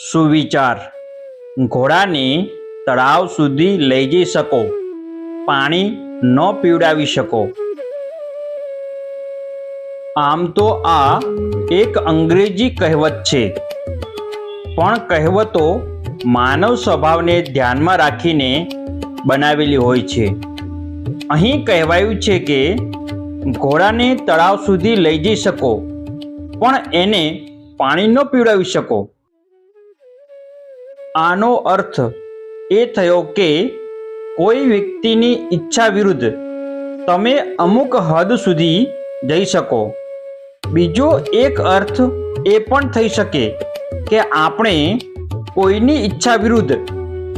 સુવિચાર. ઘોડાને તળાવ સુધી લઈ જઈ શકો. પાણી ન પીવડાવી શકો. આમ તો આ એક અંગ્રેજી કહેવત છે. પણ કહેવતો માનવ સ્વભાવને ધ્યાનમાં રાખીને બનાવેલી હોય છે. અહીં કહેવાયું છે કે ઘોડાને તળાવ સુધી લઈ જઈ શકો, પણ એને પાણી ન પીવડાવી શકો. આનો અર્થ એ થયો કે કોઈ વ્યક્તિની ઈચ્છા વિરુદ્ધ તમે અમુક હદ સુધી જઈ શકો. બીજો એક અર્થ એ પણ થઈ શકે કે આપણે કોઈની ઈચ્છા વિરુદ્ધ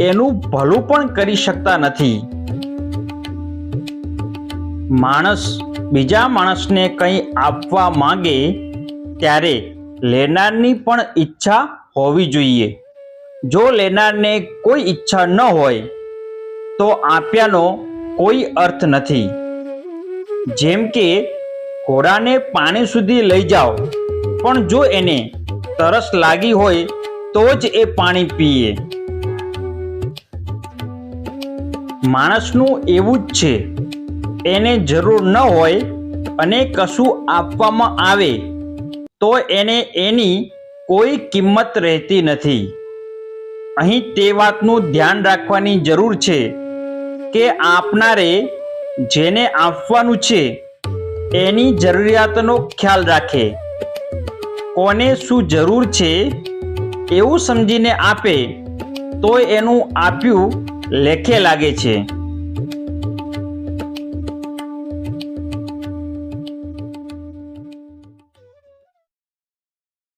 એનું ભલું પણ કરી શકતા નથી. માણસ બીજા માણસને કંઈ આપવા માંગે ત્યારે લેનારની પણ ઈચ્છા હોવી જોઈએ. જો લેનારને કોઈ ઈચ્છા ન હોય, તો આપ્યાનો કોઈ અર્થ નથી. જેમ કે, ઘોડાને પાણી સુધી લઈ જાઓ, પણ જો એને તરસ લાગી હોય, તો જ એ પાણી પીએ. માણસનું એવું જ છે, એને જરૂર ન હોય અને કશું આપવામાં આવે, તો એને એની કોઈ કિંમત રહેતી નથી. અહીં તે વાતનું ધ્યાન રાખવાની જરૂર છે કે આપનારે જેને આપવાનું છે, એની જરૂરિયાતનો ખ્યાલ રાખે. કોને શું જરૂર છે એવું સમજીને આપે, તો એનું આપ્યું લેખે લાગે છે.